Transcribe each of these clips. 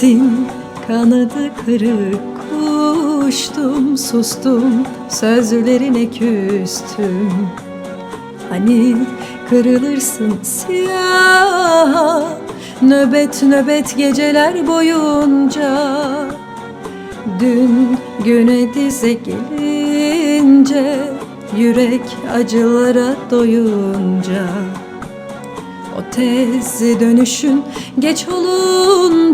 gittin Kanadı kırık kuştum sustum Sözlerine küstüm. Hani kırılırsın siyah Nöbet nöbet geceler boyunca. Dün güne dize gelince Yürek acılara doyunca. O tez dönüşün geç olunca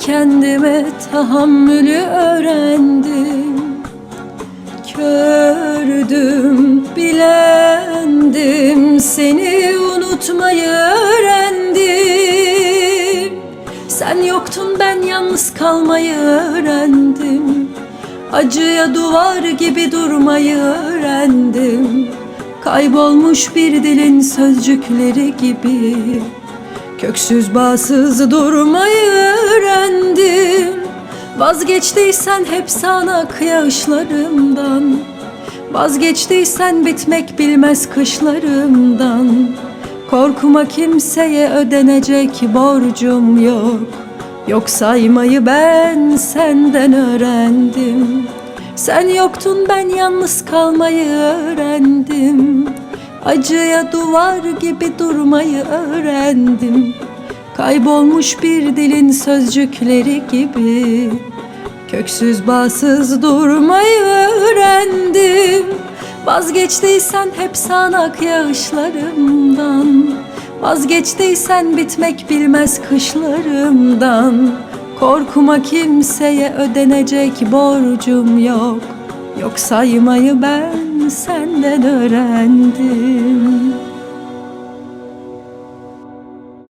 Kendime tahammülü öğrendim. Kördüm, bilendim Seni unutmayı öğrendim. Sen yoktun ben yalnız kalmayı öğrendim. Acıya duvar gibi durmayı öğrendim. Kaybolmuş bir dilin sözcükleri gibi Köksüz bağsız durmayı öğrendim. Vazgeçtiysen hep sana yağışlarımdan Vazgeçtiysen bitmek bilmez kışlarımdan. Korkma kimseye ödenecek borcum yok. Yok saymayı ben senden öğrendim. Sen yoktun ben yalnız kalmayı öğrendim Acıya duvar gibi durmayı öğrendim. Kaybolmuş bir dilin sözcükleri gibi. Köksüz bağsız durmayı öğrendim. Vazgeçtiysen hep sanak yağışlarımdan. Vazgeçtiysen bitmek bilmez kışlarımdan. Korkma kimseye ödenecek borcum yok Yok saymayı ben senden öğrendim